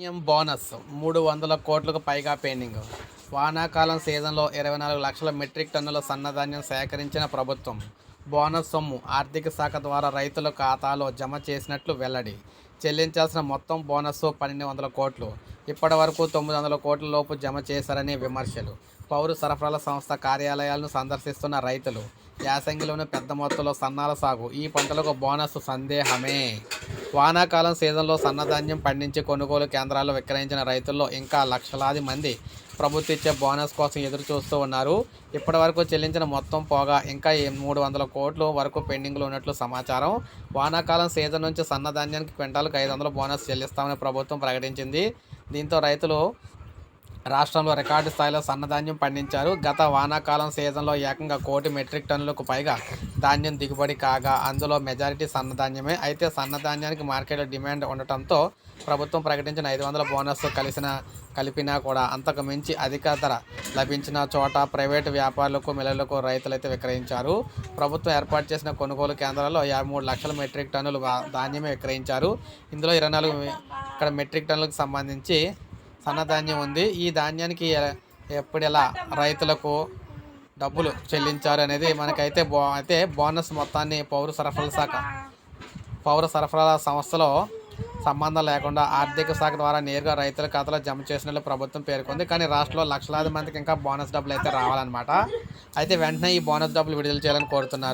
Premium bonus. మూడు వందల కోట్లకు పైగా పెండింగ్. వానాకాలం సీజన్లో ఇరవై నాలుగు లక్షల మెట్రిక్ టన్నుల సన్నధాన్యం సేకరించిన ప్రభుత్వం బోనస్ సొమ్ము ఆర్థిక శాఖ ద్వారా రైతుల ఖాతాలో జమ చేసినట్లు వెల్లడి. చెల్లించాల్సిన మొత్తం బోనస్ పన్నెండు వందల కోట్లు. ఇప్పటి వరకు తొమ్మిది వందల కోట్ల లోపు జమ చేశారని విమర్శలు. పౌర సరఫరాల సంస్థ కార్యాలయాలను సందర్శిస్తున్న రైతులు యాసంగిలోని పెద్ద మొత్తంలో సన్నాల సాగు. ఈ పంటలకు బోనస్ సందేహమే. వానాకాలం సీజన్లో సన్నధాన్యం పండించి కొనుగోలు కేంద్రాల్లో విక్రయించిన రైతుల్లో ఇంకా లక్షలాది మంది ప్రభుత్వం ఇచ్చే బోనస్ కోసం ఎదురు చూస్తూ ఉన్నారు. ఇప్పటి వరకు చెల్లించిన మొత్తం పోగా ఇంకా మూడు వందల కోట్ల వరకు పెండింగ్లో ఉన్నట్లు సమాచారం. వానాకాలం సీజన్ నుంచి సన్నధాన్యానికి క్వింటాలకు ఐదు వందల బోనస్ చెల్లిస్తామని ప్రభుత్వం ప్రకటించింది. దీంతో రైతులు రాష్ట్రంలో రికార్డు స్థాయిలో సన్నధాన్యం పండించారు. గత వానాకాలం సీజన్లో ఏకంగా కోటి మెట్రిక్ టన్నులకు పైగా ధాన్యం దిగుబడి కాగా అందులో మెజారిటీ సన్నధాన్యమే. అయితే సన్నధాన్యానికి మార్కెట్లో డిమాండ్ ఉండటంతో ప్రభుత్వం ప్రకటించిన ఐదు వందల బోనస్ కలిసిన కలిపినా కూడా అంతకు మించి అధిక ధర లభించిన చోట ప్రైవేటు వ్యాపారులకు మిల్లర్లకు రైతులైతే విక్రయించారు. ప్రభుత్వం ఏర్పాటు చేసిన కొనుగోలు కేంద్రాల్లో యాభై మూడు లక్షల మెట్రిక్ టన్నులు ధాన్యమే విక్రయించారు. ఇందులో ఇరవై నాలుగు ఇక్కడ మెట్రిక్ టన్నులకు సంబంధించి సన్నధాన్యం ఉంది. ఈ ధాన్యానికి ఎప్పుడు ఎప్పుడెలా రైతులకు డబ్బులు చెల్లించారు అనేది మనకైతే బో అయితే బోనస్ మొత్తాన్ని పౌర సరఫరాల శాఖ పౌర సరఫరాల సంస్థలో సంబంధం లేకుండా ఆర్థిక శాఖ ద్వారా నేరుగా రైతుల ఖాతాలో జమ చేసినట్లు ప్రభుత్వం పేర్కొంది. కానీ రాష్ట్రంలో లక్షలాది మందికి ఇంకా బోనస్ డబ్బులు అయితే రావాలన్నమాట. అయితే వెంటనే ఈ బోనస్ డబ్బులు విడుదల చేయాలని కోరుతున్నారు.